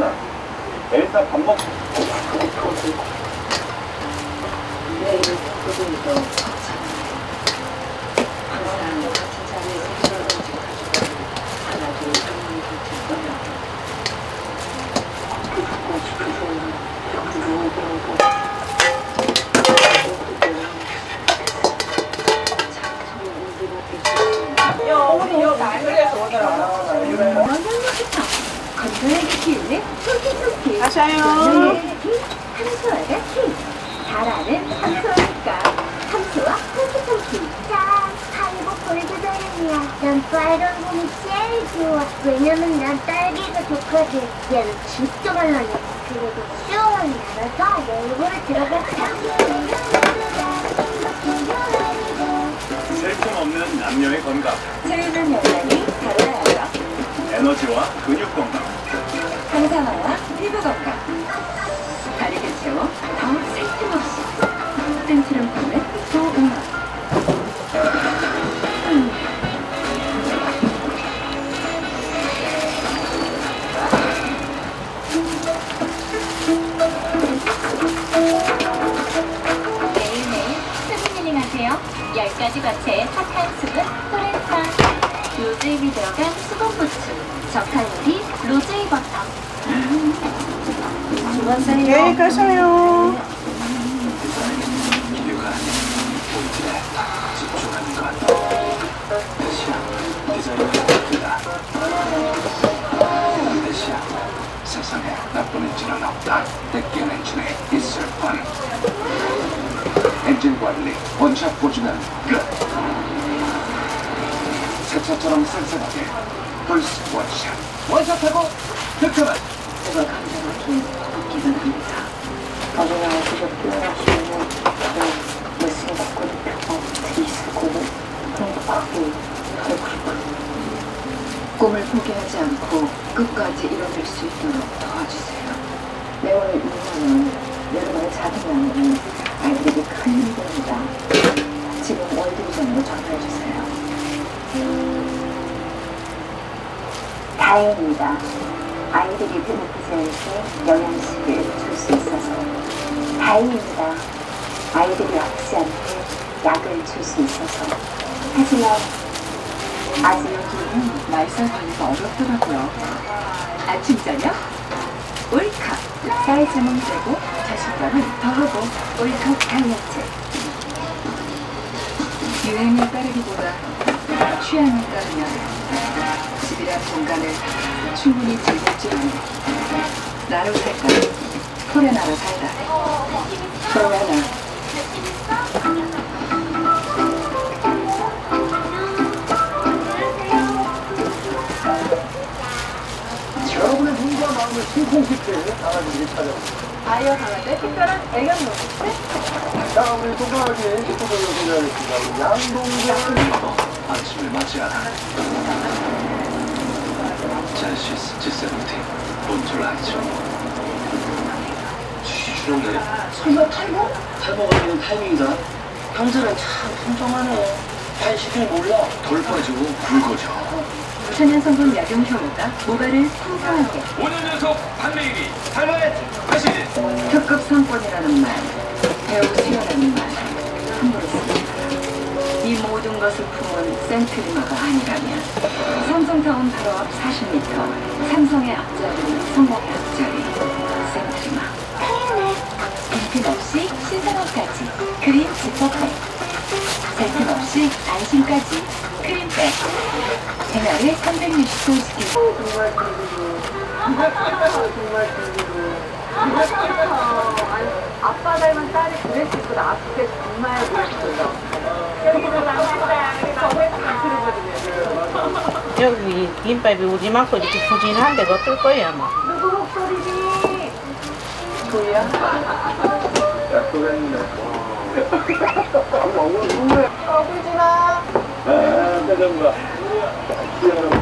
하나. 엘사 밥 먹고. 네, 그거 좀. 건강하게 키우는 토끼토끼 가셔요. 삼수화가 키 잘하는 삼수화니까 삼수화 토끼토끼 자, 아이고 골드베리야. 난 빨간 곰이 제일 좋아. 왜냐면 난 딸기가 좋거든. 얘는 진짜 말라네. 그래도 수영은 알아서 내 입으로 들어갔다. 슬픔 없는 남녀의 건강, 채우는 영양이 달라요 에너지와 근육 건강, 항산화와 피부 건강. 다리를 채워 더 살뜸없이 센트럼 폼의 소음악 매일매일 수분 힐링하세요. 10가지 밭의 핫한 수분 토렌타 들어간 수분 보충 저칼로리 로즈잎 버터 주문하세요 네, 가셔요. 기류가 본질에 집중하는 것. 대시야, 디자인의 뜻이다. 대시야, 세상에 나쁜 엔진은 없다. 뺏긴 엔진이 있을 뿐. 엔진 관리, 원샷 보증은 끝. 세차처럼 쌀쌀하게 불스 원샷. 원샷하고 득점은 누가 감정을 기가 납니다. 어린아이 그저 뛰어나시면 레슨 받고 펴고 디스고 행복하고 살고 싶어요. 꿈을 포기하지 않고 끝까지 이뤄낼 수 있도록 도와주세요. 매월 2만원, 여러분의 작은 양은 아이들에게 큰 다행입니다. 아이들이 배고프지 않게 영양식을 줄 수 있어서 다행입니다. 아이들이 아프지 않게 약을 줄 수 있어서 하지만 아직 여기는 말살 관리가 어렵더라고요. 아침 저녁 올컵 사이즈는 되고 자신감은 더하고 올컵 다이어트 유행을 따르기보다 취향을 따르면 집이란 공간을 충분히 아는 나로 살까 코레나로 살다. 코레나. 여러분의 눈과 마음을 심쿵시키게 강아지들이 찾아옵니다. 아이와 강아지의 특별한 애견 모습. 자, 우리 동강아지 포토를 소개하겠습니다. 양동생. 아침을 맞이하라. 젤시스 지세븐틴 본줄 알죠? 주시주는데 설마 탈모? 탈모가 되는 타이밍이다. 형제는 참 풍성하네. 한식을 몰라. 돌 빠지고 굵어져. 천연 성분 약용 효모가 모발을 풍성하게 5년 연속 판매 1위 탈모의 다시. 특급 상권이라는 말 배우 수요라는 말. 함부로 마라 이 모든 것을 품은 센트리마가 아니라면 삼성타운 바로 앞 40m 삼성의 앞자리는 성공의 앞자리 센트리마 빈틈없이 신선함까지 그린 지퍼백 빈틈없이 안심까지 크림백 생활을 360도 지키고 정말 기기로. 정말 기기로. 아빠 닮은 딸이 있고 나쁠 때 정말 멋있어요. 여기 김밥이 오지 않고 이렇게 푸진한 데가 어떨 거예요 아마 누구 목소리니? 뭐야? 약속했네. 밥 먹으면 누구야? 어, 꿀지마. 아. 귀여워.